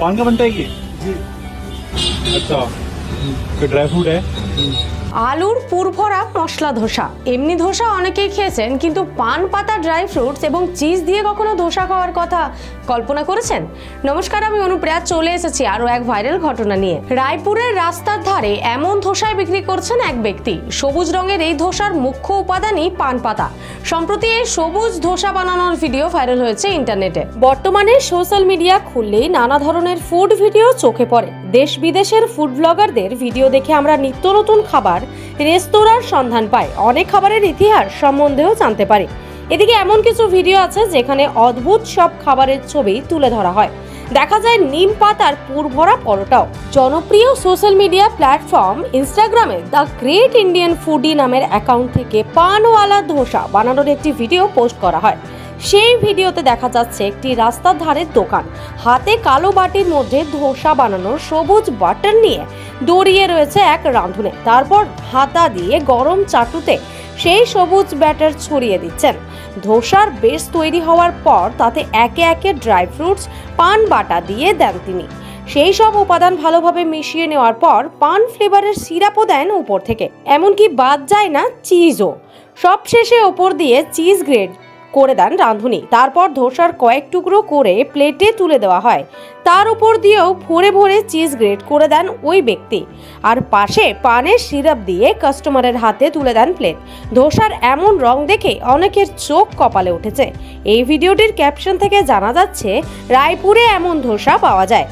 पान का बनता है ये? जी। अच्छा फिर ड्राई फ्रूट है? আলুর পুরভরা মশলা ধোসা। এমনি ধোসা অনেকেই খেয়েছেন, কিন্তু পান পাতা, ড্রাই ফ্রুটস এবং চিজ দিয়ে কখনো ধোসা খাওয়ার কথা কল্পনা করেছেন? নমস্কার, আমি অনুপ্রিয়া, চলে এসেছি আরও এক ভাইরাল ঘটনা নিয়ে। রায়পুরের রাস্তার ধারে এমন ধোসায় বিক্রি করছেন এক ব্যক্তি। সবুজ রঙের এই ধোসার মুখ্য উপাদানই পান পাতা। সম্প্রতি এই সবুজ ধোসা বানানোর ভিডিও ভাইরাল হয়েছে ইন্টারনেটে। বর্তমানে সোশ্যাল মিডিয়া খুললেই নানা ধরনের ফুড ভিডিও চোখে পড়ে। দেশ বিদেশের ফুড ব্লগারদের ভিডিও দেখে আমরা নিত্য নতুন খাবার রেস্তোরাঁর সন্ধান পাই। অনেক খাবারের ইতিহাস সম্বন্ধেও জানতে পারি। এদিকে এমন কিছু ভিডিও আছে যেখানে অদ্ভুত সব খাবারের ছবি তুলে ধরা হয়। দেখা যায় নিম পাতার পুরভরা পরোটাও। জনপ্রিয় সোশ্যাল মিডিয়া প্ল্যাটফর্ম ইনস্টাগ্রামে দ্য গ্রেট ইন্ডিয়ান ফুডি নামের অ্যাকাউন্ট থেকে পানওয়ালা ধোসা বানানোর একটি ভিডিও পোস্ট করা হয়। সেই ভিডিওতে দেখা যাচ্ছে একটি রাস্তার ধারের দোকান। হাতে কালো বাটির মধ্যে ধোসা বানানোর সবুজ বাটার নিয়ে দড়িয়ে রয়েছে এক রাঁধুনে। তারপর হাতা দিয়ে গরম চাটুতে সেই সবুজ ব্যাটার ছড়িয়ে দিচ্ছেন। ধোসার বেশ তৈরি হওয়ার পর তাতে একে একে ড্রাই ফ্রুটস, পান বাটা দিয়ে দেন তিনি। সেই সব উপাদান ভালোভাবে মিশিয়ে নেওয়ার পর পান ফ্লেভারের সিরাপও দেন উপর থেকে। এমনকি বাদ যায় না, চিজও। সব শেষে ওপর দিয়ে চিজ গ্রেড করে দেন রাঁধুনি। তারপর ধোসার কয়েক টুকরো করে প্লেটে তুলে দেওয়া হয়। তার উপর দিয়েও ভরে ভরে চিজ গ্রেট করে দেন ওই ব্যক্তি। আর পাশে পানের সিরাপ দিয়ে কাস্টমারের হাতে তুলে দেন প্লেট। ধোসার এমন রং দেখে অনেকের চোখ কপালে উঠেছে। এই ভিডিওটির ক্যাপশন থেকে জানা যাচ্ছে, রায়পুরে এমন ধোসা পাওয়া যায়।